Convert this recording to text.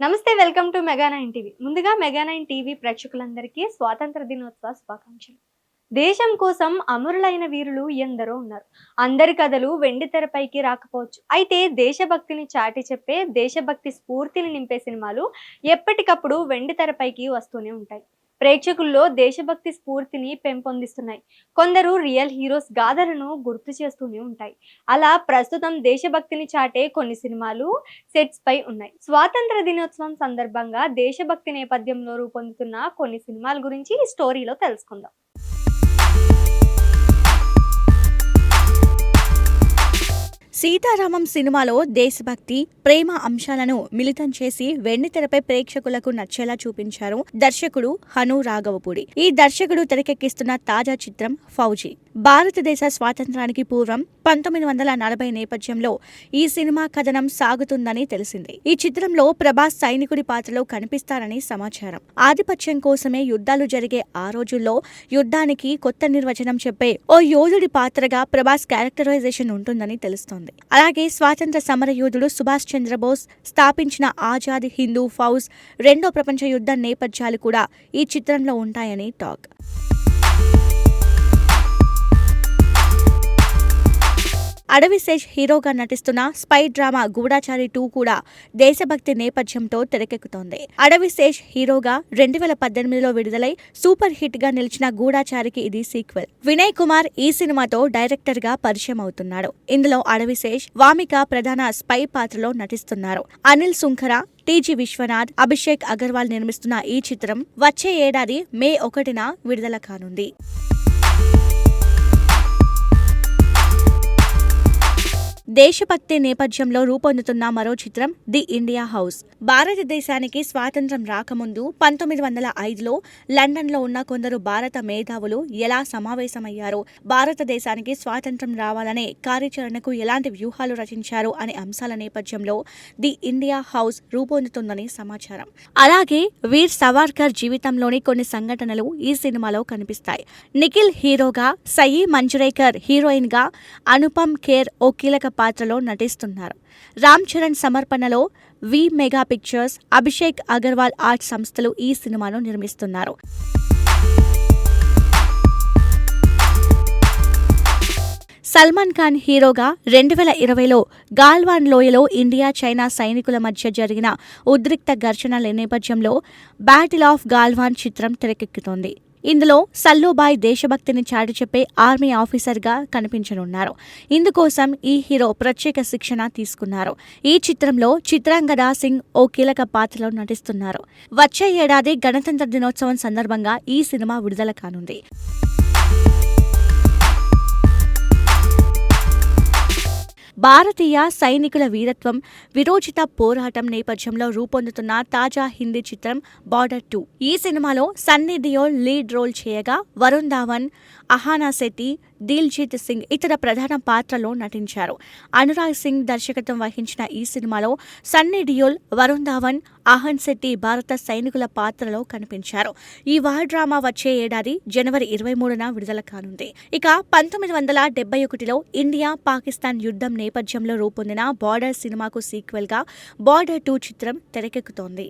నమస్తే welcome to Mega Nine TV. ముందుగా mega nine TV ప్రేక్షకులందరికీ స్వాతంత్ర దినోత్సవ శుభాకాంక్షలు. దేశం కోసం అమరులైన వీరులు ఎందరో ఉన్నారు. అందరి కథలు వెండి తెరపైకి రాకపోవచ్చు. అయితే దేశభక్తిని చాటి చెప్పే దేశభక్తి స్ఫూర్తిని నింపే సినిమాలు ఎప్పటికప్పుడు వెండి తెరపైకి వస్తూనే ఉంటాయి. ప్రేక్షకుల్లో దేశభక్తి స్ఫూర్తిని పెంపొందిస్తున్నాయి. కొందరు రియల్ హీరోస్ గాథలను గుర్తు చేస్తూనే ఉంటాయి. అలా ప్రస్తుతం దేశభక్తిని చాటే కొన్ని సినిమాలు సెట్స్ పై ఉన్నాయి. స్వాతంత్ర దినోత్సవం సందర్భంగా దేశభక్తి నేపథ్యంలో రూపొందుతున్న కొన్ని సినిమాల గురించి ఈ స్టోరీలో తెలుసుకుందాం. సీతారామం సినిమాలో దేశభక్తి ప్రేమ అంశాలను మిళితం చేసి వెండితెరపై ప్రేక్షకులకు నచ్చేలా చూపించారు దర్శకుడు హను రాఘవపూడి. ఈ దర్శకుడు తెరకెక్కిస్తున్న తాజా చిత్రం ఫౌజీ. భారతదేశ స్వాతంత్రానికి పూర్వం పంతొమ్మిది వందల నలభై నేపథ్యంలో ఈ సినిమా కథనం సాగుతుందని తెలిసింది. ఈ చిత్రంలో ప్రభాస్ సైనికుడి పాత్రలో కనిపిస్తారని సమాచారం. ఆధిపత్యం కోసమే యుద్ధాలు జరిగే ఆ రోజుల్లో యుద్ధానికి కొత్త నిర్వచనం చెప్పే ఓ యోధుడి పాత్రగా ప్రభాస్ క్యారెక్టరైజేషన్ ఉంటుందని తెలుస్తోంది. అలాగే స్వాతంత్ర సమరయోధుడు సుభాష్ చంద్రబోస్ స్థాపించిన ఆజాద్ హిందూ ఫౌజ్ రెండో ప్రపంచ యుద్ధ నేపథ్యాలు కూడా ఈ చిత్రంలో ఉంటాయని టాక్. అడవిశేష్ హీరోగా నటిస్తున్న స్పై డ్రామా గూఢాచారి టూ కూడా దేశభక్తి నేపథ్యంతో తెరకెక్కుతోంది. అడవిశేష్ హీరోగా రెండు వేల పద్దెనిమిదిలో విడుదలై సూపర్ హిట్గా నిలిచిన గూఢాచారికి ఇది సీక్వెల్. వినయ్ కుమార్ ఈ సినిమాతో డైరెక్టర్గా పరిచయం అవుతున్నాడు. ఇందులో అడవిశేష్ వామిక ప్రధాన స్పై పాత్రలో నటిస్తున్నారు. అనిల్ సుంఖర టీజీ విశ్వనాథ్ అభిషేక్ అగర్వాల్ నిర్మిస్తున్న ఈ చిత్రం వచ్చే ఏడాది మే ఒకటిన విడుదల కానుంది. దేశభక్తి నేపథ్యంలో రూపొందుతున్న మరో చిత్రం ది ఇండియా హౌస్. భారతదేశానికి స్వాతంత్రం రాకముందు పంతొమ్మిది వందల ఐదులో లండన్లో ఉన్న కొందరు భారత మేధావులు ఎలా సమావేశమయ్యారో భారతదేశానికి స్వాతంత్రం రావాలనే కార్యాచరణకు ఎలాంటి వ్యూహాలు రచించారు అనే అంశాల నేపథ్యంలో ది ఇండియా హౌస్ రూపొందుతుందని సమాచారం. అలాగే వీర్ సవార్కర్ జీవితంలోని కొన్ని సంఘటనలు ఈ సినిమాలో కనిపిస్తాయి. నిఖిల్ హీరోగా సయీ మంజురేకర్ హీరోయిన్గా అనుపమ్ ఖేర్ ఓ కీలక పాత్రలో నటిస్తున్నారు. రామ్ చరణ్ సమర్పణలో V Mega Pictures Abhishek Agarwal art సంస్థలు ఈ సినిమాను నిర్మిస్తున్నారు. సల్మాన్ ఖాన్ హీరోగా రెండు వేల ఇరవైలో గాల్వాన్ లోయలో ఇండియా చైనా సైనికుల మధ్య జరిగిన ఉద్రిక్త ఘర్షణల నేపథ్యంలో బ్యాటిల్ ఆఫ్ గాల్వాన్ చిత్రం తెరకెక్కుతోంది. ఇందులో సల్లుబాయ్ దేశభక్తిని చాటి చెప్పే ఆర్మీ ఆఫీసర్గా కనిపించనున్నారు. ఇందుకోసం ఈ హీరో ప్రత్యేక శిక్షణ తీసుకున్నారు. ఈ చిత్రంలో చిత్రాంగద సింగ్ ఓ కీలక పాత్రలో నటిస్తున్నారు. వచ్చే ఏడాది గణతంత్ర దినోత్సవం సందర్భంగా ఈ సినిమా విడుదల కానుంది. భారతీయ సైనికుల వీరత్వం విరోచిత పోరాటం నేపథ్యంలో రూపొందుతున్న తాజా హిందీ చిత్రం బార్డర్ టూ ఈ సినిమాలో సన్నీ డియోల్ లీడ్ రోల్ చేయగా వరుణ్ ధావన్ అహానా శెట్టి దిల్జీత్ సింగ్ ఇతర ప్రధాన పాత్రలో నటించారు. అనురాగ్ సింగ్ దర్శకత్వం వహించిన ఈ సినిమాలో సన్నీ డియోల్ వరుణ్ ధావన్ అహన్ శెట్టి భారత సైనికుల పాత్రలో కనిపించారు. ఈ వార్ డ్రామా వచ్చే ఏడాది జనవరి ఇరవై మూడున విడుదల కానుంది. ఇక పంతొమ్మిది వందల డెబ్బై ఒకటిలో ఇండియా పాకిస్తాన్ యుద్ధం నేపథ్యంలో రూపొందిన బార్డర్ సినిమాకు సీక్వెల్గా బార్డర్ టూ చిత్రం తెరకెక్కుతోంది.